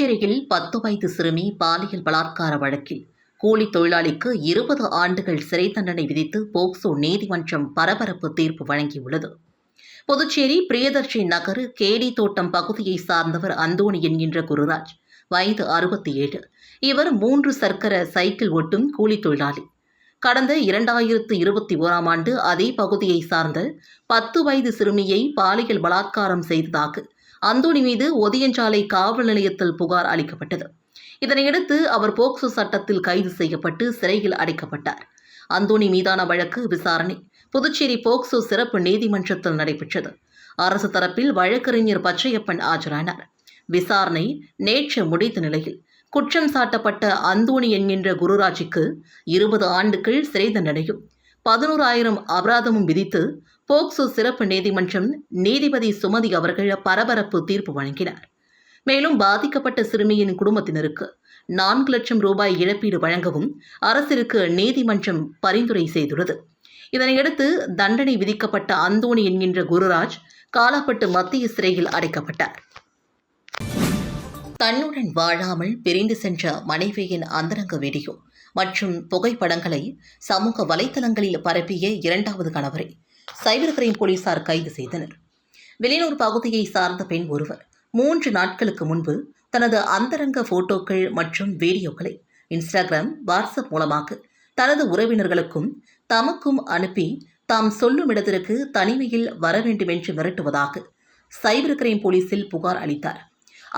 புதுச்சேரியில் பத்து வயது சிறுமி பாலியல் பலாத்கார வழக்கில் கூலி தொழிலாளிக்கு இருபது ஆண்டுகள் சிறை தண்டனை விதித்து போக்சோ நீதிமன்றம் பரபரப்பு தீர்ப்பு வழங்கியுள்ளது. புதுச்சேரி பிரியதர்ஷி நகர் கேடி தோட்டம் பகுதியை சார்ந்தவர் அந்தோணி என்கின்ற குருராஜ் வயது அறுபத்தி ஏழு இவர் மூன்று சர்க்கர சைக்கிள் ஓட்டும் கூலி தொழிலாளி. கடந்த இரண்டாயிரத்து இருபத்தி ஓராம் ஆண்டு அதே பகுதியை சார்ந்த பத்து வயது சிறுமியை பாலியல் பலாத்காரம் செய்ததாக அந்தோணி மீது ஒதியஞ்சாலை காவல் நிலையத்தில் புகார் அளிக்கப்பட்டது. இதனையடுத்து அவர் போக்சோ சட்டத்தில் கைது செய்யப்பட்டு சிறையில் அடைக்கப்பட்டார். அந்தோணி மீதான வழக்கு விசாரணை. புதுச்சேரி போக்சோ சிறப்பு நீதிமன்றத்தில் நடைபெற்றது. அரசு தரப்பில் வழக்கறிஞர் பச்சையப்பன் ஆஜரானார். விசாரணை நேற்று முடிந்த நிலையில். குற்றம் சாட்டப்பட்ட அந்தோணி என்கின்ற குருராஜுக்கு இருபது ஆண்டுகள் சிறை தண்டனையும் பதினோராயிரம் அபராதமும் விதித்து போக்சோ சிறப்பு நீதிமன்றம் நீதிபதி சுமதி அவர்கள் பரபரப்பு தீர்ப்பு வழங்கினார். மேலும் பாதிக்கப்பட்ட சிறுமியின் குடும்பத்தினருக்கு நான்கு லட்சம் ரூபாய் இழப்பீடு வழங்கவும் அரசிற்கு நீதிமன்றம் பரிந்துரை செய்துள்ளது. இதனையடுத்து தண்டனை விதிக்கப்பட்ட அந்தோணி என்கின்ற குருராஜ் காலாப்பட்டு மத்திய சிறையில் அடைக்கப்பட்டார். தன்னுடன் வாழாமல் பிரிந்து சென்ற மனைவியின் அந்தரங்க வீடியோ மற்றும் புகைப்படங்களை சமூக வலைத்தளங்களில் பரப்பிய இரண்டாவது கணவரை சைபர் கிரைம் போலீசார் கைது செய்தனர். வெளியூர் பகுதியை சார்ந்த பெண் ஒருவர் மூன்று நாட்களுக்கு முன்பு தனது அந்தரங்க போட்டோக்கள் மற்றும் வீடியோக்களை இன்ஸ்டாகிராம் வாட்ஸ்அப் மூலமாக தனது உறவினர்களுக்கும் தமக்கும் அனுப்பி தாம் சொல்லும் இடத்திற்கு தனிமையில் வர வேண்டும் என்று மிரட்டுவதாக சைபர் கிரைம் போலீசில் புகார் அளித்தார்.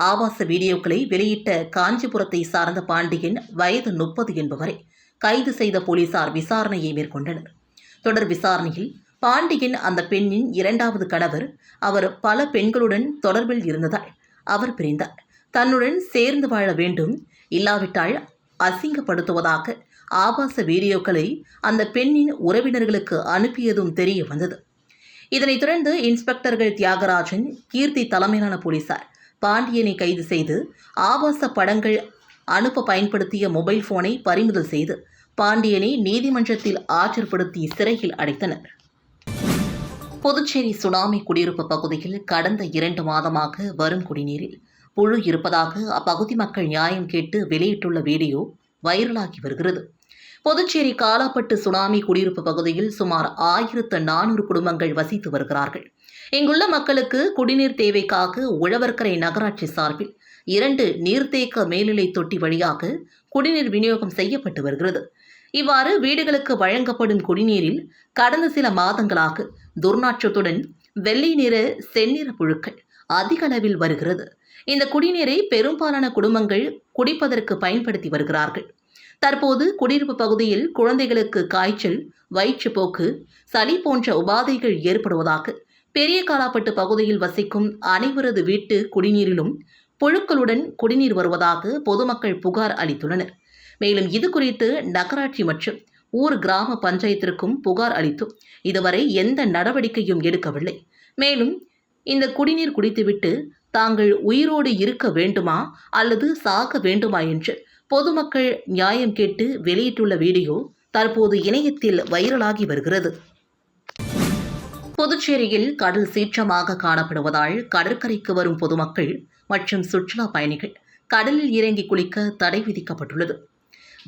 ஆபாச வீடியோக்களை வெளியிட்ட காஞ்சிபுரத்தை சார்ந்த பாண்டியன் வயது முப்பது என்பவரை கைது செய்த போலீசார் விசாரணையை மேற்கொண்டனர். தொடர் விசாரணையில் பாண்டியன் அந்த பெண்ணின் இரண்டாவது கணவர். அவர் பல பெண்களுடன் தொடர்பில் இருந்ததால் அவர் பிரிந்தார். தன்னுடன் சேர்ந்து வாழ வேண்டும். இல்லாவிட்டால் அசிங்கப்படுத்துவதாக ஆபாச வீடியோக்களை அந்த பெண்ணின் உறவினர்களுக்கு அனுப்பியதும் தெரிய வந்தது. இதனைத் தொடர்ந்து இன்ஸ்பெக்டர்கள் தியாகராஜன் கீர்த்தி தலைமையிலான போலீசார் பாண்டியனை கைது செய்து ஆபாச படங்கள் அனுப்ப பயன்படுத்திய மொபைல் போனை பறிமுதல் செய்து பாண்டியனை நீதிமன்றத்தில் ஆஜர்படுத்தி சிறையில் அடைத்தனர். புதுச்சேரி சுனாமி குடியிருப்பு பகுதியில் கடந்த இரண்டு மாதமாக வரும் குடிநீரில் புழு இருப்பதாக அப்பகுதி மக்கள் நியாயம் கேட்டு வெளியிட்டுள்ள வீடியோ வைரலாகி வருகிறது. புதுச்சேரி காலாப்பட்டு சுனாமி குடியிருப்பு பகுதியில் சுமார் ஆயிரத்து நானூறு குடும்பங்கள் வசித்து வருகிறார்கள். இங்குள்ள மக்களுக்கு குடிநீர் தேவைக்காக உழவர்கரை நகராட்சி சார்பில் இரண்டு நீர்த்தேக்க மேல்நிலை தொட்டி வழியாக குடிநீர் விநியோகம் செய்யப்பட்டு வருகிறது. இவ்வாறு வீடுகளுக்கு வழங்கப்படும் குடிநீரில் கடந்த சில மாதங்களாக துர்நாற்றத்துடன் வெள்ளை நிற செந்நிற புழுக்கள் அதிக அளவில் வருகிறது. இந்த குடிநீரை பெரும்பாலான குடும்பங்கள் குடிப்பதற்கு பயன்படுத்தி வருகிறார்கள். தற்போது குடியிருப்பு பகுதியில் குழந்தைகளுக்கு காய்ச்சல் வயிற்றுப்போக்கு சளி போன்ற உபாதைகள் ஏற்படுவதாக பெரிய காலாப்பட்டு பகுதியில் வசிக்கும் அனைவரது வீட்டு குடிநீரிலும் புழுக்களுடன் குடிநீர் வருவதாக பொதுமக்கள் புகார் அளித்துள்ளனர். மேலும் இது குறித்து நகராட்சி மற்றும் ஊர் கிராம பஞ்சாயத்திற்கும் புகார் அளித்தும் இதுவரை எந்த நடவடிக்கையும் எடுக்கவில்லை. மேலும் இந்த குடிநீர் குடித்துவிட்டு தாங்கள் உயிரோடு இருக்க வேண்டுமா அல்லது சாக வேண்டுமா என்று பொதுமக்கள் நியாயம் கேட்டு வெளியிட்டுள்ள வீடியோ தற்போது இணையத்தில் வைரலாகி வருகிறது. புதுச்சேரியில் கடல் சீற்றமாக காணப்படுவதால் கடற்கரைக்கு வரும் பொதுமக்கள் மற்றும் சுற்றுலா பயணிகள் கடலில் இறங்கி குளிக்க தடை விதிக்கப்பட்டுள்ளது.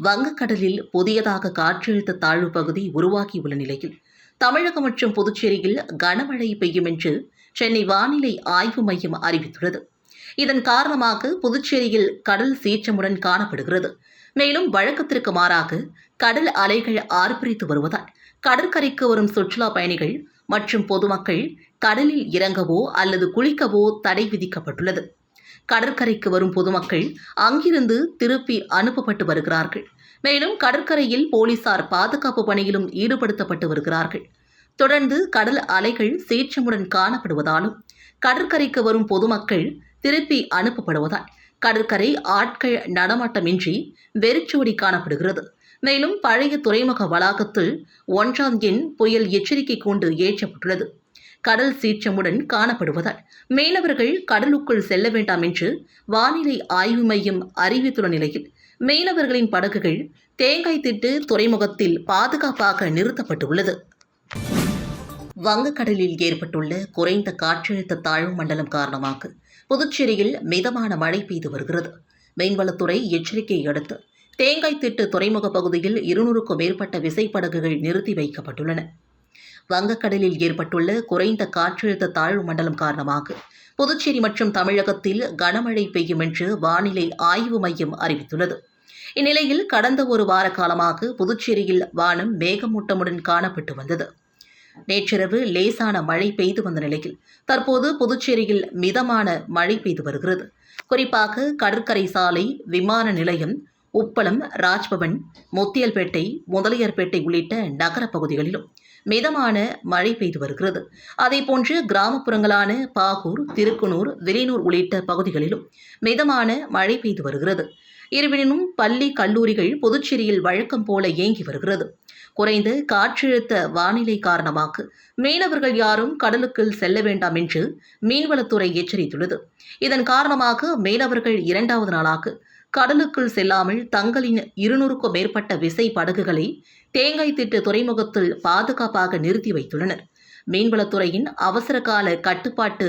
வங்கக்கடலில் புதியதாக காற்றழுத்த தாழ்வு பகுதி உருவாகியுள்ள நிலையில் தமிழகம் மற்றும் புதுச்சேரியில் கனமழை பெய்யும் என்று சென்னை வானிலை ஆய்வு மையம் அறிவித்துள்ளது. இதன் காரணமாக புதுச்சேரியில் கடல் சீற்றமுடன் காணப்படுகிறது. மேலும் வழக்கத்திற்கு மாறாக கடல் அலைகள் ஆர்ப்பரித்து வருவதால் கடற்கரைக்கு வரும் சுற்றுலா பயணிகள் மற்றும் பொதுமக்கள் கடலில் இறங்கவோ அல்லது குளிக்கவோ தடை விதிக்கப்பட்டுள்ளது. கடற்கரைக்கு வரும் பொதுமக்கள் அங்கிருந்து திருப்பி அனுப்பப்பட்டு வருகிறார்கள். மேலும் கடற்கரையில் போலீசார் பாதுகாப்பு பணியிலும் ஈடுபடுத்தப்பட்டு வருகிறார்கள். தொடர்ந்து கடல் அலைகள் சீற்றமுடன் காணப்படுவதாலும் கடற்கரைக்கு வரும் பொதுமக்கள் திருப்பி அனுப்பப்படுவதால் கடற்கரை ஆட்கள் நடமாட்டமின்றி வெறிச்சோடி காணப்படுகிறது. மேலும் பழைய துறைமுக வளாகத்தில் ஒன்றாம் எண் புயல் எச்சரிக்கை கூண்டு ஏற்றப்பட்டுள்ளது. கடல் சீற்றமுடன் காணப்படுவதால் மீனவர்கள் கடலுக்குள் செல்ல வேண்டாம் என்று வானிலை ஆய்வு மையம் அறிவித்துள்ள நிலையில் மீனவர்களின் படகுகள் தேங்காய் திட்டு துறைமுகத்தில் பாதுகாப்பாக நிறுத்தப்பட்டுள்ளது. வங்கக்கடலில் ஏற்பட்டுள்ள குறைந்த காற்றழுத்த தாழ்வு மண்டலம் காரணமாக புதுச்சேரியில் மிதமான மழை பெய்து வருகிறது. மீன்வளத்துறை எச்சரிக்கையை அடுத்து தேங்காய் திட்டு துறைமுக பகுதியில் இருநூறுக்கும் மேற்பட்ட விசைப்படகுகள் நிறுத்தி வைக்கப்பட்டுள்ளன. வங்கக்கடலில் ஏற்பட்டுள்ள குறைந்த காற்றழுத்த தாழ்வு மண்டலம் காரணமாக புதுச்சேரி மற்றும் தமிழகத்தில் கனமழை பெய்யும் என்று வானிலை ஆய்வு மையம் அறிவித்துள்ளது. இந்நிலையில் கடந்த ஒரு வார காலமாக புதுச்சேரியில் வானம் மேகமூட்டமுடன் காணப்பட்டு வந்தது. நேற்றிரவு லேசான மழை பெய்து வந்த நிலையில் தற்போது புதுச்சேரியில் மிதமான மழை பெய்து வருகிறது. குறிப்பாக கடற்கரை சாலை விமான நிலையம் உப்பளம் ராஜ்பவன் முத்தியல்பேட்டை முதலியார்பேட்டை உள்ளிட்ட நகரப் பகுதிகளிலும் மிதமான மழை பெய்து வருகிறது. அதேபோன்று கிராமப்புறங்களான பாகூர் திருக்குனூர் வில்லியனூர் உள்ளிட்ட பகுதிகளிலும் மிதமான மழை பெய்து வருகிறது. இருப்பினும் பள்ளி கல்லூரிகள் புதுச்சேரியில் வழக்கம் போல இயங்கி வருகிறது. குறைந்த காற்றழுத்த வானிலை காரணமாக மீனவர்கள் யாரும் கடலுக்குள் செல்ல வேண்டாம் என்று மீன்வளத்துறை எச்சரித்துள்ளது. இதன் காரணமாக மீனவர்கள் இரண்டாவது நாளாக கடலுக்குள் செல்லாமல் தங்களின் இருநூறுக்கும் மேற்பட்ட விசை படகுகளை தேங்காய் திட்டு துறைமுகத்தில் பாதுகாப்பாக நிறுத்தி வைத்துள்ளனர். மீன்வளத்துறையின் அவசரகால கட்டுப்பாட்டு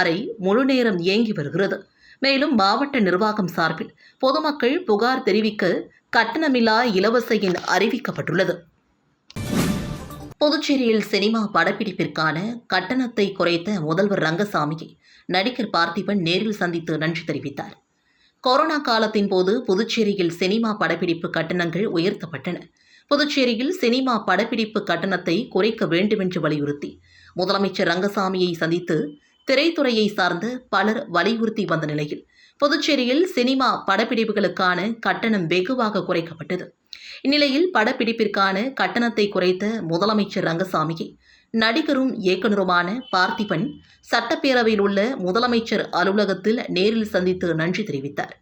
அறை முழு நேரம் இயங்கி வருகிறது. மேலும் மாவட்ட நிர்வாகம் சார்பில் பொதுமக்கள் புகார் தெரிவிக்க கட்டணமில்லா இலவச எண் அறிவிக்கப்பட்டுள்ளது. புதுச்சேரியில் சினிமா படப்பிடிப்பிற்கான கட்டணத்தை குறைத்த முதல்வர் ரங்கசாமியை நடிகர் பார்த்திபன் நேரில் சந்தித்து நன்றி தெரிவித்தார். கொரோனா காலத்தின் போது புதுச்சேரியில் சினிமா படப்பிடிப்பு கட்டணங்கள் உயர்த்தப்பட்டன. புதுச்சேரியில் சினிமா படப்பிடிப்பு கட்டணத்தை குறைக்க வேண்டுமென்று வலியுறுத்தி முதலமைச்சர் ரங்கசாமியை சந்தித்து திரைத்துறையை சார்ந்த பலர் வலியுறுத்தி வந்த நிலையில் புதுச்சேரியில் சினிமா படப்பிடிப்புகளுக்கான கட்டணம் வெகுவாக குறைக்கப்பட்டது. இந்நிலையில் படப்பிடிப்பிற்கான கட்டணத்தை குறைத்த முதலமைச்சர் ரங்கசாமியை நடிகரும் இயக்குனருமான பார்த்திபன் சட்டப்பேரவையில் உள்ள முதலமைச்சர் அலுவலகத்தில் நேரில் சந்தித்து நன்றி தெரிவித்தார்.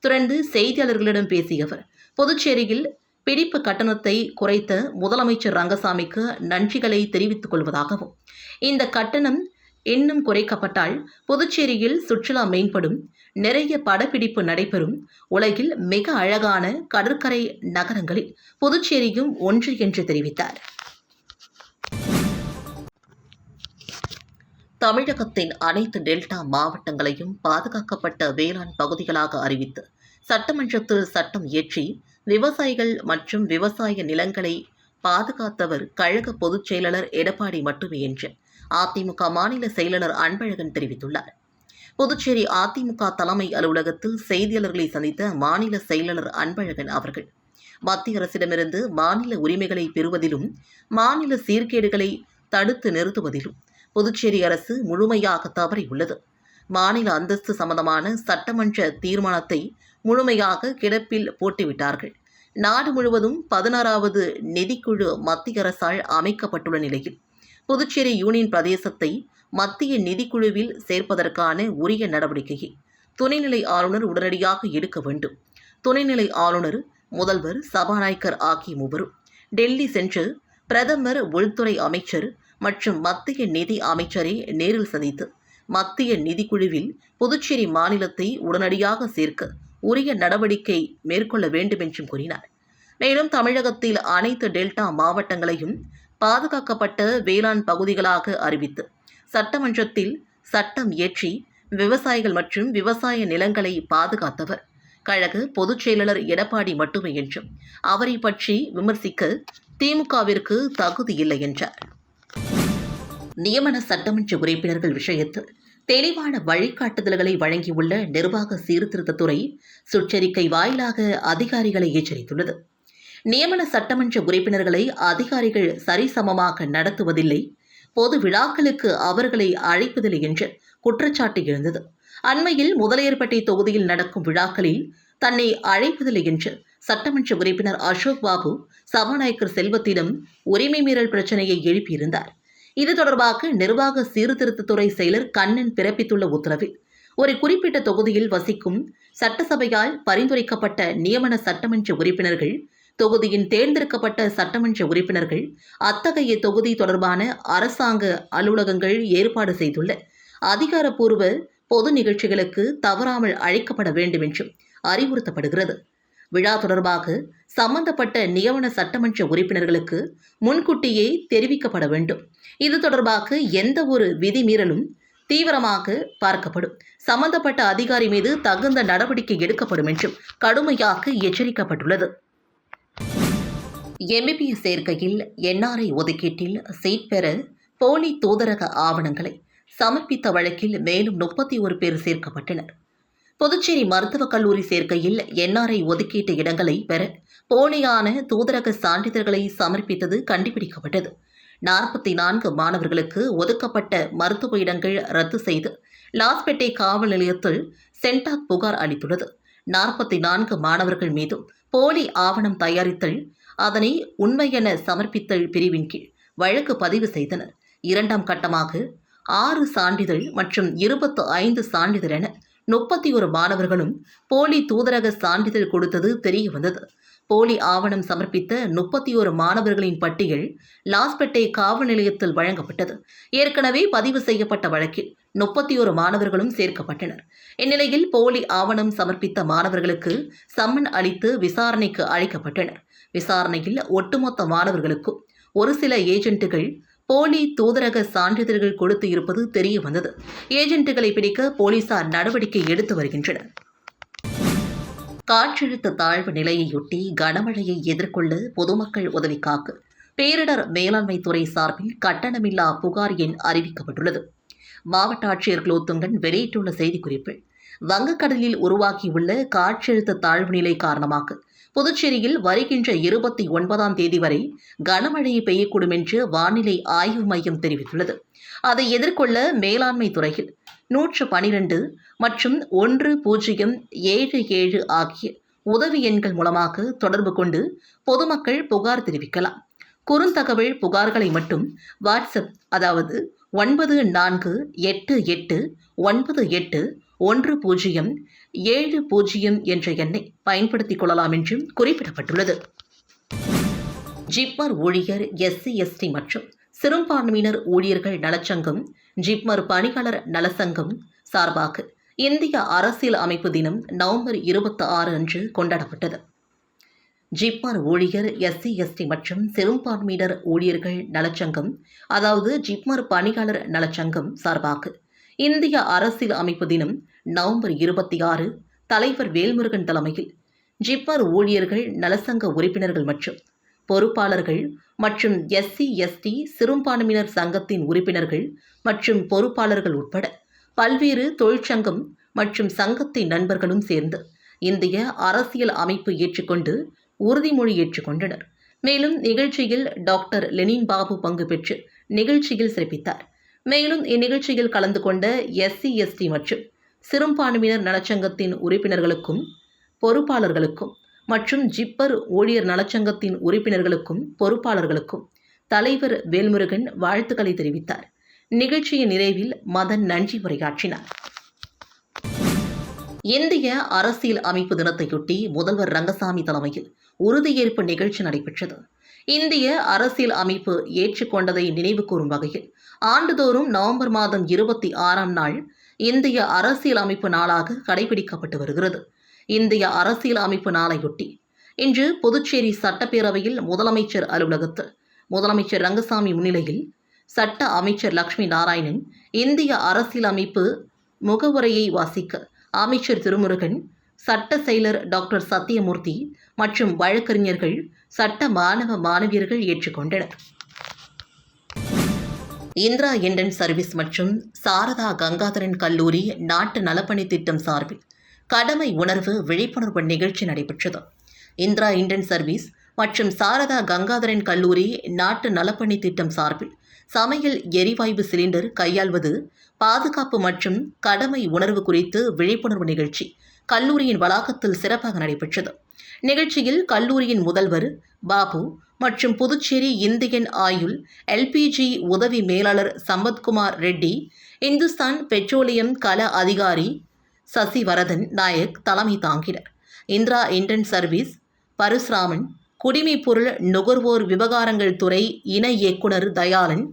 தொடர்ந்து செய்தியாளர்களிடம் பேசிய அவர் புதுச்சேரியில் பிடிப்பு கட்டணத்தை குறைத்த முதலமைச்சர் ரங்கசாமிக்கு நன்றிகளை தெரிவித்துக் கொள்வதாகவும் இந்த கட்டணம் இன்னும் குறைக்கப்பட்டால் புதுச்சேரியில் சுற்றுலா மேம்படும் நிறைய படப்பிடிப்பு நடைபெறும் உலகில் மிக அழகான கடற்கரை நகரங்களில் புதுச்சேரியும் ஒன்று என்று தெரிவித்தார். தமிழகத்தின் அனைத்து டெல்டா மாவட்டங்களையும் பாதுகாக்கப்பட்ட வேளாண் பகுதிகளாக அறிவித்து சட்டமன்றத்தில் சட்டம் இயற்றி விவசாயிகள் மற்றும் விவசாய நிலங்களை பாதுகாத்தவர் கழக பொதுச் செயலாளர் எடப்பாடி மட்டுமே என்று அதிமுக மாநில செயலாளர் அன்பழகன் தெரிவித்துள்ளார். புதுச்சேரி அதிமுக தலைமை அலுவலகத்தில் செய்தியாளர்களை சந்தித்த மாநில செயலாளர் அன்பழகன் அவர்கள் மத்திய அரசிடமிருந்து மாநில உரிமைகளை பெறுவதிலும் மாநில சீர்கேடுகளை தடுத்து நிறுத்துவதிலும் புதுச்சேரி அரசு முழுமையாக தவறியுள்ளது. மாநில அந்தஸ்து சம்பந்தமான சட்டமன்ற தீர்மானத்தை முழுமையாக கிடப்பில் போட்டுவிட்டார்கள். நாடு முழுவதும் பதினாறாவது நிதிக்குழு மத்திய அரசால் அமைக்கப்பட்டுள்ள நிலையில் புதுச்சேரி யூனியன் பிரதேசத்தை மத்திய நிதிக்குழுவில் சேர்ப்பதற்கான உரிய நடவடிக்கையை துணைநிலை ஆளுநர் உடனடியாக எடுக்க வேண்டும். துணைநிலை ஆளுநர் முதல்வர் சபாநாயகர் ஆகிய மூவரும் டெல்லி சென்று பிரதமர் உள்துறை அமைச்சர் மற்றும் மத்திய நிதி அமைச்சரை நேரில் சந்தித்து மத்திய நிதிக்குழுவில் புதுச்சேரி மாநிலத்தை உடனடியாக சேர்க்க உரிய நடவடிக்கை மேற்கொள்ள வேண்டும் என்றும் கூறினார். மேலும் தமிழகத்தில் அனைத்து டெல்டா மாவட்டங்களையும் பாதுகாக்கப்பட்ட வேளாண் பகுதிகளாக அறிவித்து சட்டமன்றத்தில் சட்டம் இயற்றி விவசாயிகள் மற்றும் விவசாய நிலங்களை பாதுகாத்தவர். கழக பொதுச் செயலாளர் எடப்பாடி மட்டுமே என்றும் அவரை பற்றி விமர்சிக்க திமுகவிற்கு தகுதி இல்லை என்றார். நியமன சட்டமன்ற உறுப்பினர்கள் விஷயத்தில் தெளிவான வழிகாட்டுதல்களை வழங்கியுள்ள நிர்வாக சீர்திருத்தத்துறை சுற்றறிக்கை வாயிலாக அதிகாரிகளை எச்சரித்துள்ளது. நியமன சட்டமன்ற உறுப்பினர்களை அதிகாரிகள் சரிசமமாக நடத்துவதில்லை. பொது விழாக்களுக்கு அவர்களை அழைப்பதில்லை என்று குற்றச்சாட்டு எழுந்தது. அண்மையில் முதலையர்பட்டி தொகுதியில் நடக்கும் விழாக்களில் தன்னை அழைப்பதில்லை என்று சட்டமன்ற உறுப்பினர் அசோக் பாபு சபாநாயகர் செல்வத்திடம் உரிமை மீறல் பிரச்சனையை எழுப்பியிருந்தார். இது தொடர்பாக நிர்வாக சீர்திருத்தத்துறை செயலர் கண்ணன் பிறப்பித்துள்ள உத்தரவில் ஒரு குறிப்பிட்ட தொகுதியில் வசிக்கும் சட்டசபையால் பரிந்துரைக்கப்பட்ட நியமன சட்டமன்ற உறுப்பினர்கள் தொகுதியின் தேர்ந்தெடுக்கப்பட்ட சட்டமன்ற உறுப்பினர்கள் அத்தகைய தொகுதி தொடர்பான அரசாங்க அலுவலகங்கள் ஏற்பாடு செய்துள்ள அதிகாரப்பூர்வ பொது நிகழ்ச்சிகளுக்கு தவறாமல் அழைக்கப்பட வேண்டும் என்றும் அறிவுறுத்தப்படுகிறது. விழா தொடர்பாக சம்பந்தப்பட்ட நியமன சட்டமன்ற உறுப்பினர்களுக்கு முன்கூட்டியே தெரிவிக்கப்பட வேண்டும். இது தொடர்பாக எந்த ஒரு விதிமீறலும் தீவிரமாக பார்க்கப்படும். சம்பந்தப்பட்ட அதிகாரி மீது தகுந்த நடவடிக்கை எடுக்கப்படும் என்றும் கடுமையாக எச்சரிக்கப்பட்டுள்ளது. எம்பிபிஎஸ் சேர்க்கையில் என்ஆர்ஐ ஒதுக்கீட்டில் சீட் பெற போலி தூதரக ஆவணங்களை சமர்ப்பித்த வழக்கில் மேலும் முப்பத்தி ஒரு பேர் சேர்க்கப்பட்டனர். புதுச்சேரி மருத்துவக் கல்லூரி சேர்க்கையில் என்ஆர்ஐ ஒதுக்கீட்டு இடங்களை பெற போலியான தூதரக சான்றிதழ்களை சமர்ப்பித்தது கண்டுபிடிக்கப்பட்டது. நாற்பத்தி நான்கு மாணவர்களுக்கு ஒதுக்கப்பட்ட மருத்துவ இடங்கள் ரத்து செய்து லாஸ்பேட்டை காவல் நிலையத்தில் சென்டாக் புகார் அளித்துள்ளது. நாற்பத்தி நான்கு மாணவர்கள் மீதும் போலி ஆவணம் தயாரித்தல் அதனை உண்மையென சமர்ப்பித்தல் பிரிவின் கீழ் வழக்கு பதிவு செய்தனர். இரண்டாம் கட்டமாக ஆறு சான்றிதழ் மற்றும் இருபத்து ஐந்து சான்றிதழ் என முப்பத்தி ஒரு மாணவர்களும் போலி தூதரக சான்றிதழ் கொடுத்தது தெரிய வந்தது போலி ஆவணம் சமர்ப்பித்த முப்பத்தி ஒரு மாணவர்களின் பட்டியல் லாஸ்பேட்டை காவல் நிலையத்தில் வழங்கப்பட்டது. ஏற்கனவே பதிவு செய்யப்பட்ட வழக்கில் முப்பத்தி ஒரு மாணவர்களும் சேர்க்கப்பட்டனர். இந்நிலையில் போலி ஆவணம் சமர்ப்பித்த மாணவர்களுக்கு சம்மன் அளித்து விசாரணைக்கு அழைக்கப்பட்டனர். விசாரணையில் ஒட்டுமொத்த மாணவர்களுக்கும் ஒரு சில ஏஜென்ட்டுகள் போலி தூதரக சான்றிதழ்கள் கொடுத்து இருப்பது தெரிய வந்தது. ஏஜென்ட்டுகளை பிடிக்க போலீசார் நடவடிக்கை எடுத்து வருகின்றனர். காற்றழுத்த தாழ்வு நிலையையொட்டி கனமழையை எதிர்கொள்ள பொதுமக்கள் உதவிக்காக பேரிடர் மேலாண்மை துறை சார்பில் கட்டணமில்லா புகார் எண் அறிவிக்கப்பட்டுள்ளது. மாவட்ட ஆட்சியர் குலோத்துங்கன் வெளியிட்டுள்ள செய்திக்குறிப்பில் வங்கக்கடலில் உருவாகியுள்ள காற்றழுத்த தாழ்வு நிலை காரணமாக புதுச்சேரியில் வருகின்ற இருபத்தி ஒன்பதாம் தேதி வரை கனமழை பெய்யக்கூடும் என்று வானிலை ஆய்வு மையம் தெரிவித்துள்ளது. அதை எதிர்கொள்ள மேலாண்மை துறையில் நூற்று பனிரெண்டு மற்றும் ஒன்று பூஜ்ஜியம் ஏழு ஏழு ஆகிய உதவி எண்கள் மூலமாக தொடர்பு கொண்டு பொதுமக்கள் புகார் தெரிவிக்கலாம். குறுந்தகவல் புகார்களை மட்டும் வாட்ஸ்அப் அதாவது ஒன்பது நான்கு எட்டு எட்டு ஒன்பது எட்டு ஒன்று பூஜ்ஜியம் ஏழு பூஜ்ஜியம் என்ற எண்ணை பயன்படுத்திக் கொள்ளலாம் என்றும் குறிப்பிடப்பட்டுள்ளது. ஜிப்மர் ஊழியர் எஸ்சி எஸ்டி மற்றும் சிறுபான்மையினர் ஊழியர்கள் நலச்சங்கம் ஜிப்மர் பணியாளர் நலசங்கம் சார்பாக இந்திய அரசியல் அமைப்பு தினம் நவம்பர் இருபத்தி ஆறு அன்று கொண்டாடப்பட்டது. ஜிப்மர் ஊழியர் எஸ்சி எஸ்டி மற்றும் சிறுபான்மையினர் ஊழியர்கள் நலச்சங்கம் அதாவது ஜிப்மர் பணியாளர் நலச்சங்கம் சார்பாக இந்திய அரசியல் அமைப்பு தினம் நவம்பர் இருபத்தி ஆறு தலைவர் வேல்முருகன் தலைமையில் ஜிப்மர் ஊழியர்கள் நலசங்க உறுப்பினர்கள் மற்றும் பொறுப்பாளர்கள் மற்றும் எஸ்சி எஸ்டி சிறுபான்மையினர் சங்கத்தின் உறுப்பினர்கள் மற்றும் பொறுப்பாளர்கள் உட்பட பல்வேறு தொழிற்சங்கம் மற்றும் சங்கத்தின் நண்பர்களும் சேர்ந்து இந்திய அரசியல் அமைப்பு ஏற்றுக்கொண்டு உறுதிமொழி ஏற்றுக்கொண்டனர். மேலும் நிகழ்ச்சியில் டாக்டர் லெனின் பாபு பங்கு பெற்று நிகழ்ச்சியில் சிறப்பித்தார். மேலும் இந்நிகழ்ச்சியில் கலந்து கொண்ட எஸ்சி எஸ்டி மற்றும் சிறுபான்மையினர் நலச்சங்கத்தின் உறுப்பினர்களுக்கும் பொறுப்பாளர்களுக்கும் மற்றும் ஜிப்பர் ஊழியர் நலச்சங்கத்தின் உறுப்பினர்களுக்கும் பொறுப்பாளர்களுக்கும் தலைவர் வேல்முருகன் வாழ்த்துக்களை தெரிவித்தார். நிகழ்ச்சியின் நிறைவில் மதன் நன்றி உரையாற்றினார். இந்திய அரசியல் அமைப்பு தினத்தையொட்டி முதல்வர் ரங்கசாமி தலைமையில் உறுதியேற்பு நிகழ்ச்சி நடைபெற்றது. இந்திய அரசியல் அமைப்பு ஏற்றுக்கொண்டதை நினைவு கூறும் வகையில் ஆண்டுதோறும் நவம்பர் மாதம் இருபத்தி ஆறாம் நாள் இந்திய அரசியல் அமைப்பு நாளாக கடைபிடிக்கப்பட்டு வருகிறது. இந்திய அரசியல் அமைப்பு நாளையொட்டி இன்று புதுச்சேரி சட்டப்பேரவையில் முதலமைச்சர் அலுவலகத்தில் முதலமைச்சர் ரங்கசாமி முன்னிலையில் சட்ட அமைச்சர் லக்ஷ்மி நாராயணன் இந்திய அரசியலமைப்பு முகவுரையை வாசிக்க அமைச்சர் திருமுருகன் சட்ட செயலர் டாக்டர் சத்தியமூர்த்தி மற்றும் வழக்கறிஞர்கள் சட்ட மாணவ மாணவியர்கள் ஏற்றுக்கொண்டனர். இந்திரா இண்டன் சர்வீஸ் மற்றும் சாரதா கங்காதரன் கல்லூரி நாட்டு நலப்பணி திட்டம் சார்பில் கடமை உணர்வு விழிப்புணர்வு நிகழ்ச்சி நடைபெற்றது. இந்திரா இண்டன் சர்வீஸ் மற்றும் சாரதா கங்காதரன் கல்லூரி நாட்டு நலப்பணி திட்டம் சார்பில் சமையல் எரிவாயு சிலிண்டர் கையாள்வது பாதுகாப்பு மற்றும் கடமை உணர்வு குறித்து விழிப்புணர்வு நிகழ்ச்சி கல்லூரியின் வளாகத்தில் சிறப்பாக நடைபெற்றது. நிகழ்ச்சியில் கல்லூரியின் முதல்வர் பாபு மற்றும் புதுச்சேரி இந்தியன் ஆயுள் எல்பிஜி உதவி மேலாளர் சம்பத்குமார் ரெட்டி இந்துஸ்தான் பெட்ரோலியம் கல அதிகாரி சசிவரதன் நாயக் தலைமை தாங்கினர். இந்திரா இண்டன் சர்வீஸ் பரசுராமன் குடிமைப்பொருள் நுகர்வோர் விவகாரங்கள் துறை இணை இயக்குனர் தயாளன்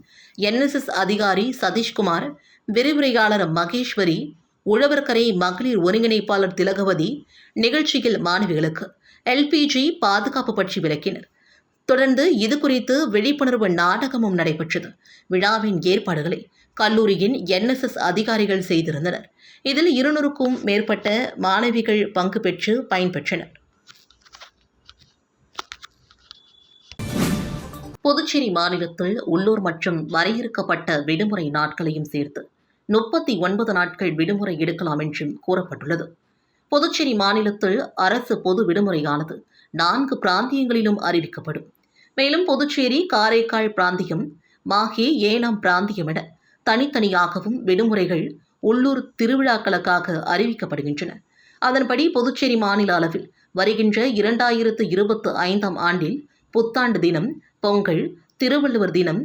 என்எஸ்எஸ் அதிகாரி சதீஷ்குமார் விரிவுரையாளர் மகேஸ்வரி உழவர்கரை மகளிர் ஒருங்கிணைப்பாளர் திலகவதி நிகழ்ச்சியில் மாணவிகளுக்கு எல்பிஜி பாதுகாப்பு பற்றி விளக்கினர். தொடர்ந்து இது குறித்து விழிப்புணர்வு நாடகமும் நடைபெற்றது. விழாவின் ஏற்பாடுகளை கல்லூரியின் என்எஸ்எஸ் அதிகாரிகள் செய்திருந்தனர். இதில் இருநூறுக்கும் மேற்பட்ட மாணவிகள் பங்கு பெற்று பயன்பெற்றனர். புதுச்சேரி மாநிலத்தில் உள்ளூர் மற்றும் வரையறுக்கப்பட்ட விடுமுறை நாட்களையும் சேர்த்து முப்பத்தி ஒன்பது நாட்கள் விடுமுறை எடுக்கலாம் என்றும் கூறப்பட்டுள்ளது. புதுச்சேரி மாநிலத்தில் அரசு பொது விடுமுறையானது நான்கு பிராந்தியங்களிலும் அறிவிக்கப்படும். மேலும் புதுச்சேரி காரைக்கால் பிராந்தியம் மாஹே ஏனாம் பிராந்தியம் என தனித்தனியாகவும் விடுமுறைகள் உள்ளூர் திருவிழாக்களுக்காக அறிவிக்கப்படுகின்றன. அதன்படி புதுச்சேரி மாநில அளவில் வருகின்ற இரண்டாயிரத்து இருபத்து ஐந்தாம் ஆண்டில் புத்தாண்டு தினம் பொங்கல் திருவள்ளுவர் தினம்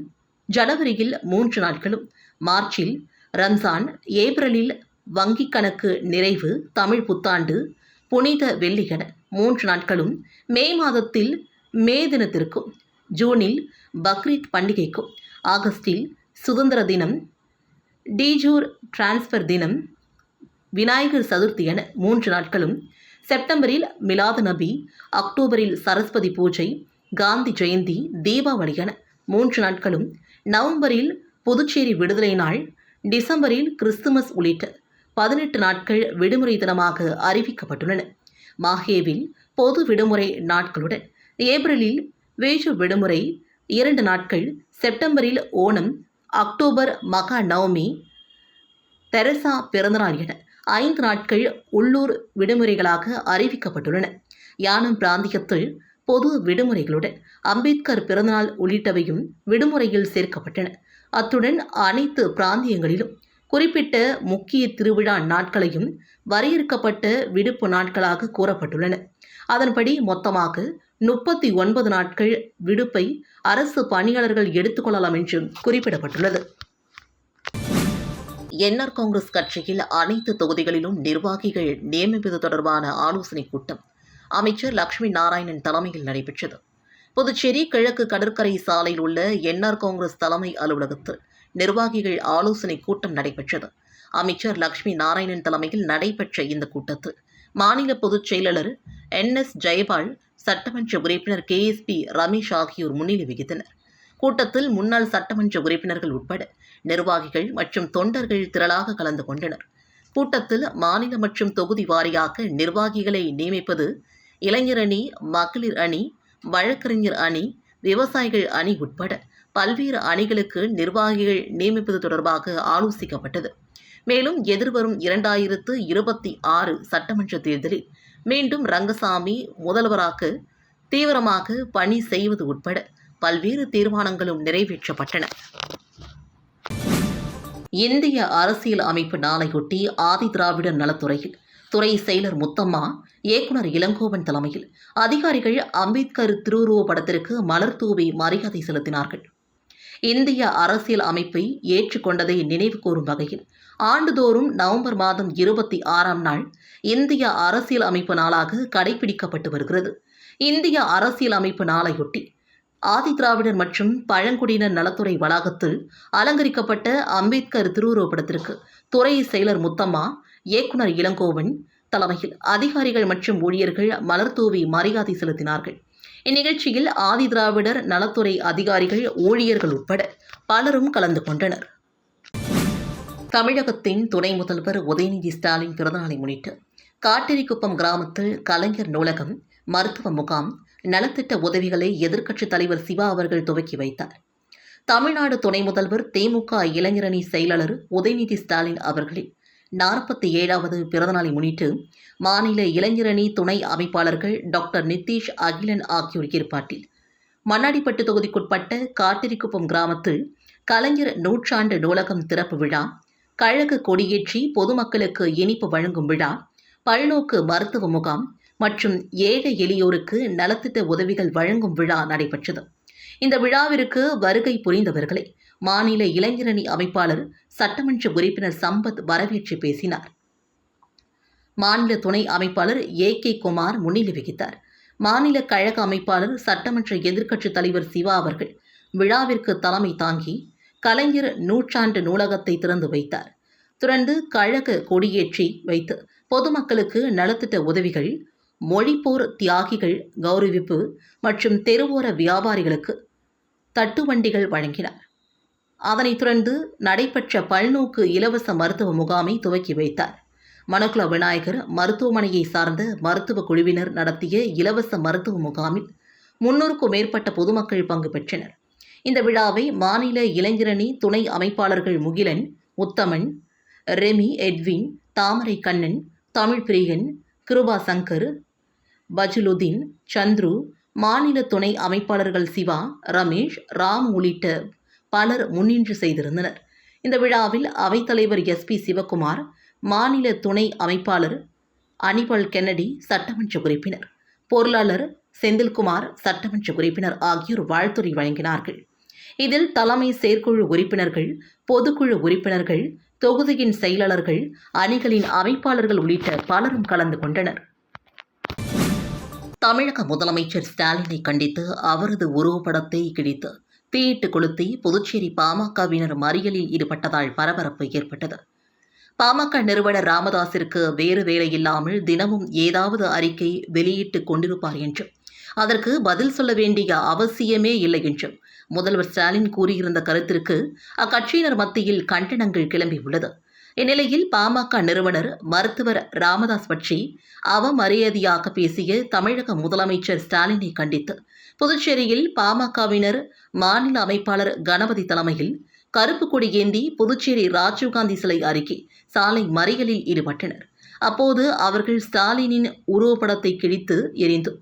ஜனவரியில் மூன்று நாட்களும் மார்ச்சில் ரம்ஜான் ஏப்ரலில் வங்கிக் கணக்கு நிறைவு தமிழ் புத்தாண்டு புனித வெள்ளி மூன்று நாட்களும் மே மாதத்தில் மே தினத்திற்கும் ஜூனில் பக்ரீத் பண்டிகைக்கும் ஆகஸ்டில் சுதந்திர தினம் டீஜூர் டிரான்ஸ்ஃபர் தினம் விநாயகர் சதுர்த்தி என மூன்று நாட்களும் செப்டம்பரில் மிலாது நபி அக்டோபரில் சரஸ்வதி பூஜை காந்தி ஜெயந்தி தீபாவளி என மூன்று நாட்களும் நவம்பரில் புதுச்சேரி விடுதலை நாள் டிசம்பரில் கிறிஸ்துமஸ் உள்ளிட்ட பதினெட்டு நாட்கள் விடுமுறை தினமாக அறிவிக்கப்பட்டுள்ளன. மாஹேவில் பொது விடுமுறை நாட்களுடன் ஏப்ரலில் வேஷு விடுமுறை இரண்டு நாட்கள். செப்டம்பரில் ஓணம் அக்டோபர் மகா நவமி தெரசா பிறந்தநாள் என ஐந்து நாட்கள் உள்ளூர் விடுமுறைகளாக அறிவிக்கப்பட்டுள்ளன. யானம் பிராந்தியத்தில் பொது விடுமுறைகளுடன் அம்பேத்கர் பிறந்தநாள் உள்ளிட்டவையும் விடுமுறையில் சேர்க்கப்பட்டன. அத்துடன் அனைத்து பிராந்தியங்களிலும் குறிப்பிட்ட முக்கிய திருவிழா நாட்களையும் வரையறுக்கப்பட்ட விடுப்பு நாட்களாக கூறப்பட்டுள்ளன. அதன்படி மொத்தமாக முப்பத்தி ஒன்பது நாட்கள் விடுப்பை அரசு பணியாளர்கள் எடுத்துக்கொள்ளலாம் என்றும் குறிப்பிடப்பட்டுள்ளது. என்ஆர் காங்கிரஸ் கட்சியில் அனைத்து தொகுதிகளிலும் நிர்வாகிகள் நியமிப்பது தொடர்பான ஆலோசனைக் கூட்டம் அமைச்சர் லட்சுமி நாராயணன் தலைமையில் நடைபெற்றது. புதுச்சேரி கிழக்கு கடற்கரை சாலையில் உள்ள என்ஆர் காங்கிரஸ் தலைமை அலுவலகத்தில் நிர்வாகிகள் ஆலோசனைக் கூட்டம் நடைபெற்றது. அமைச்சர் லட்சுமி நாராயணன் தலைமையில் நடைபெற்ற இந்த கூட்டத்தில் மாநில பொதுச் செயலாளர் என் எஸ் ஜெயபால் சட்டமன்ற உறுப்பினர் கே எஸ் பி ரமேஷ் ஆகியோர் முன்னிலை வகித்தனர். கூட்டத்தில் முன்னாள் சட்டமன்ற உறுப்பினர்கள் உட்பட நிர்வாகிகள் மற்றும் தொண்டர்கள் திரளாக கலந்து கொண்டனர். கூட்டத்தில் மாநில மற்றும் தொகுதி வாரியாக நிர்வாகிகளை நியமிப்பது இளைஞர் அணி மகளிர் அணி வழக்கறிஞர் அணி விவசாயிகள் அணி உட்பட பல்வேறு அணிகளுக்கு நிர்வாகிகள் நியமிப்பது தொடர்பாக ஆலோசிக்கப்பட்டது. மேலும் எதிர்வரும் இரண்டாயிரத்து இருபத்தி ஆறு சட்டமன்ற தேர்தலில் மீண்டும் ரங்கசாமி முதல்வராக தீவிரமாக பணி செய்வது உட்பட பல்வேறு தீர்மானங்களும் நிறைவேற்றப்பட்டன. இந்திய அரசியல் அமைப்பு நாளையொட்டி ஆதி திராவிடர் நலத்துறையில் துறை செயலர் முத்தம்மா இயக்குனர் இளங்கோவன் தலைமையில் அதிகாரிகள் அம்பேத்கர் திருவுருவ படத்திற்கு மலர் தூவி மரியாதை செலுத்தினார்கள். இந்திய அரசியல் அமைப்பை ஏற்றுக்கொண்டதை நினைவு கூறும் வகையில் ஆண்டுதோறும் நவம்பர் மாதம் இருபத்தி ஆறாம் நாள் இந்திய அரசியல் அமைப்பு நாளாக கடைபிடிக்கப்பட்டு வருகிறது. இந்திய அரசியல் அமைப்பு நாளையொட்டி ஆதிதிராவிடர் மற்றும் பழங்குடியினர் நலத்துறை வளாகத்தில் அலங்கரிக்கப்பட்ட அம்பேத்கர் திருவுருவப்படத்திற்கு துறை செயலர் முத்தம்மா இயக்குனர் இளங்கோவன் தலைமையில் அதிகாரிகள் மற்றும் ஊழியர்கள் மலர்தூவி மரியாதை செலுத்தினார்கள். இந்நிகழ்ச்சியில் ஆதிதிராவிடர் நலத்துறை அதிகாரிகள் ஊழியர்கள் உட்பட பலரும் கலந்து கொண்டனர். தமிழகத்தின் துணை முதல்வர் உதயநிதி ஸ்டாலின் பிறந்தநாளை முன்னிட்டு காட்டேரிக்குப்பம் கிராமத்தில் கலைஞர் நூலகம் மருத்துவ முகாம் நலத்திட்ட உதவிகளை எதிர்க்கட்சித் தலைவர் சிவா அவர்கள் துவக்கி வைத்தார். தமிழ்நாடு துணை முதல்வர் திமுக இளைஞரணி செயலாளர் உதயநிதி ஸ்டாலின் அவர்களின் நாற்பத்தி ஏழாவது பிறந்தநாளை முன்னிட்டு மாநில இளைஞரணி துணை அமைப்பாளர்கள் டாக்டர் நிதிஷ் அகிலன் ஆகியோர் ஏற்பாட்டில் மண்ணாடிப்பட்டு தொகுதிக்குட்பட்ட காட்டிரிக்குப்பம் கிராமத்தில் கலைஞர் நூற்றாண்டு நூலகம் திறப்பு விழா கழக கொடியேற்றி பொதுமக்களுக்கு இனிப்பு வழங்கும் விழா பல்நோக்கு மருத்துவ முகாம் மற்றும் ஏழை எளியோருக்கு நலத்திட்ட உதவிகள் வழங்கும் விழா நடைபெற்றது. இந்த விழாவிற்கு வருகை புரிந்தவர்களை மாநில இளைஞரணி அமைப்பாளர் சட்டமன்ற உறுப்பினர் சம்பத் வரவேற்று பேசினார். மாநில துணை அமைப்பாளர் ஏ. கே. குமார் முன்னிலை வகித்தார். மாநில கழக அமைப்பாளர் சட்டமன்ற எதிர்க்கட்சித் தலைவர் சிவா அவர்கள் விழாவிற்கு தலைமை தாங்கி கலைஞர் நூற்றாண்டு நூலகத்தை திறந்து வைத்தார். தொடர்ந்து கழக கொடியேற்றி வைத்து பொதுமக்களுக்கு நலத்திட்ட உதவிகள் மொழிப்போர் தியாகிகள் கௌரவிப்பு மற்றும் தெருவோர வியாபாரிகளுக்கு தட்டுவண்டிகள் வழங்கினார். அதனைத் தொடர்ந்து நடைபெற்ற பல்நோக்கு இலவச மருத்துவ முகாமை துவக்கி வைத்தார். மணக்குள விநாயகர் மருத்துவமனையை சார்ந்த மருத்துவ குழுவினர் நடத்திய இலவச மருத்துவ முகாமில் முன்னூறுக்கும் மேற்பட்ட பொதுமக்கள் பங்கு பெற்றனர். இந்த விழாவை மாநில இளைஞரணி துணை அமைப்பாளர்கள் முகிலன் உத்தமன் ரெமி எட்வின் தாமரை கண்ணன் தமிழ் பிரியன் கிருபா சங்கர் பஜ்லுதீன் சந்துரு மாநில துணை அமைப்பாளர்கள் சிவா ரமேஷ் ராம் உள்ளிட்ட பலர் முன்னின்று செய்திருந்தனர். இந்த விழாவில் அவைத்தலைவர் எஸ்பி சிவகுமார் மாநில துணை அமைப்பாளர் அனிபல் கென்னடி சட்டமன்ற உறுப்பினர் பொருளாளர் செந்தில்குமார் சட்டமன்ற உறுப்பினர் ஆகியோர் வாழ்த்துரை வழங்கினார்கள். இதில் தலைமை செயற்குழு உறுப்பினர்கள் பொதுக்குழு உறுப்பினர்கள் தொகுதியின் செயலாளர்கள் அணிகளின் அமைப்பாளர்கள் உள்ளிட்ட பலரும் கலந்து கொண்டனர். தமிழக முதலமைச்சர் ஸ்டாலினை கண்டித்து அவரது உருவப்படத்தை கிழித்து தீயிட்டு கொளுத்தி புதுச்சேரி பாமகவினர் மறியலில் ஈடுபட்டதால் பரபரப்பு ஏற்பட்டது. பாமக நிறுவனர் ராமதாசிற்கு வேறு வேலையில்லாமல் தினமும் ஏதாவது அறிக்கை வெளியிட்டு கொண்டிருப்பார் என்றும் அதற்கு பதில் சொல்ல வேண்டிய அவசியமே இல்லை என்றும் முதல்வர் ஸ்டாலின் கூறியிருந்த கருத்திற்கு அக்கட்சியினர் மத்தியில் கண்டனங்கள் கிளம்பியுள்ளது. இந்நிலையில் பாமக நிறுவனர் மருத்துவர் ராமதாஸ் பற்றி அவமரியாதையாக பேசிய தமிழக முதலமைச்சர் ஸ்டாலினை கண்டித்து புதுச்சேரியில் பாமகவினர் மாநில அமைப்பாளர் கணபதி தலைமையில் கருப்பு கொடி ஏந்தி புதுச்சேரி ராஜீவ்காந்தி சிலை அருகே சாலை மறியலில் ஈடுபட்டனர். அப்போது அவர்கள் ஸ்டாலினின் உருவப்படத்தை கிழித்து எரிந்து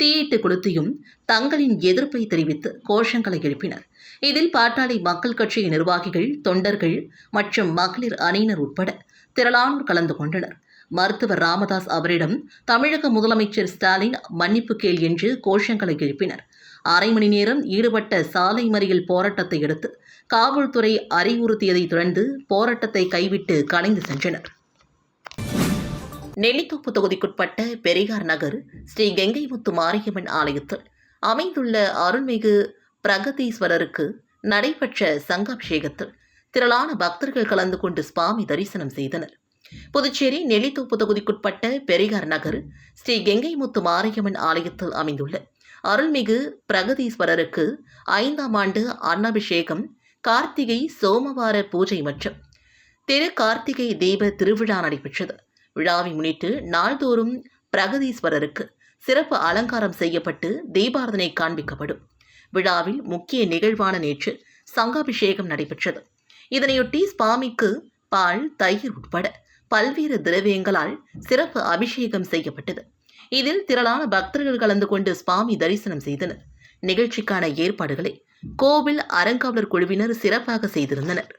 தீயிட்டு கொளுத்தியும் தங்களின் எதிர்ப்பை தெரிவித்து கோஷங்களை எழுப்பினர். இதில் பாட்டாளி மக்கள் கட்சியின் நிர்வாகிகள் தொண்டர்கள் மற்றும் மகளிர் அணியினர் உட்பட திரளானோர் கலந்து கொண்டனர். மருத்துவர் ராமதாஸ் அவரிடம் தமிழக முதலமைச்சர் ஸ்டாலின் மன்னிப்பு கேள் என்று கோஷங்களை எழுப்பினர். அரை மணி நேரம் ஈடுபட்ட சாலை மறியல் போராட்டத்தை எடுத்து காவல்துறை அறிவுறுத்தியதைத் தொடர்ந்து போராட்டத்தை கைவிட்டு கலைந்து சென்றனர். நெல்லித்தோப்பு தொகுதிக்குட்பட்ட பெரியார் நகர் ஸ்ரீ கெங்கைமுத்து மாரியம்மன் ஆலயத்தில் அமைந்துள்ள அருள்மிகு பிரகதீஸ்வரருக்கு நடைபெற்ற சங்காபிஷேகத்தில் திரளான பக்தர்கள் கலந்து கொண்டு சுவாமி தரிசனம் செய்தனர். புதுச்சேரி நெல்லித்தோப்பு தொகுதிக்குட்பட்ட பெரியார் நகர் ஸ்ரீ கெங்கைமுத்து மாரியம்மன் ஆலயத்தில் அமைந்துள்ள அருள்மிகு பிரகதீஸ்வரருக்கு ஐந்தாம் ஆண்டு அன்னபிஷேகம் கார்த்திகை சோமவார பூஜை மற்றும் திரு கார்த்திகை தீப திருவிழா நடைபெற்றது. விழாவை முன்னிட்டு நாள்தோறும் பிரகதீஸ்வரருக்கு சிறப்பு அலங்காரம் செய்யப்பட்டு தீபாரதனை காண்பிக்கப்படும். விழாவில் முக்கிய நிகழ்வான நேற்று சங்காபிஷேகம் நடைபெற்றது. இதனையொட்டி சுவாமிக்கு பால் தயிர் உட்பட பல்வேறு திரவியங்களால் சிறப்பு அபிஷேகம் செய்யப்பட்டது. இதில் திரளான பக்தர்கள் கலந்து கொண்டு சுவாமி தரிசனம் செய்தனர். நிகழ்ச்சிக்கான ஏற்பாடுகளை கோவில் அறங்காவலர் குழுவினர் சிறப்பாக செய்திருந்தனர்.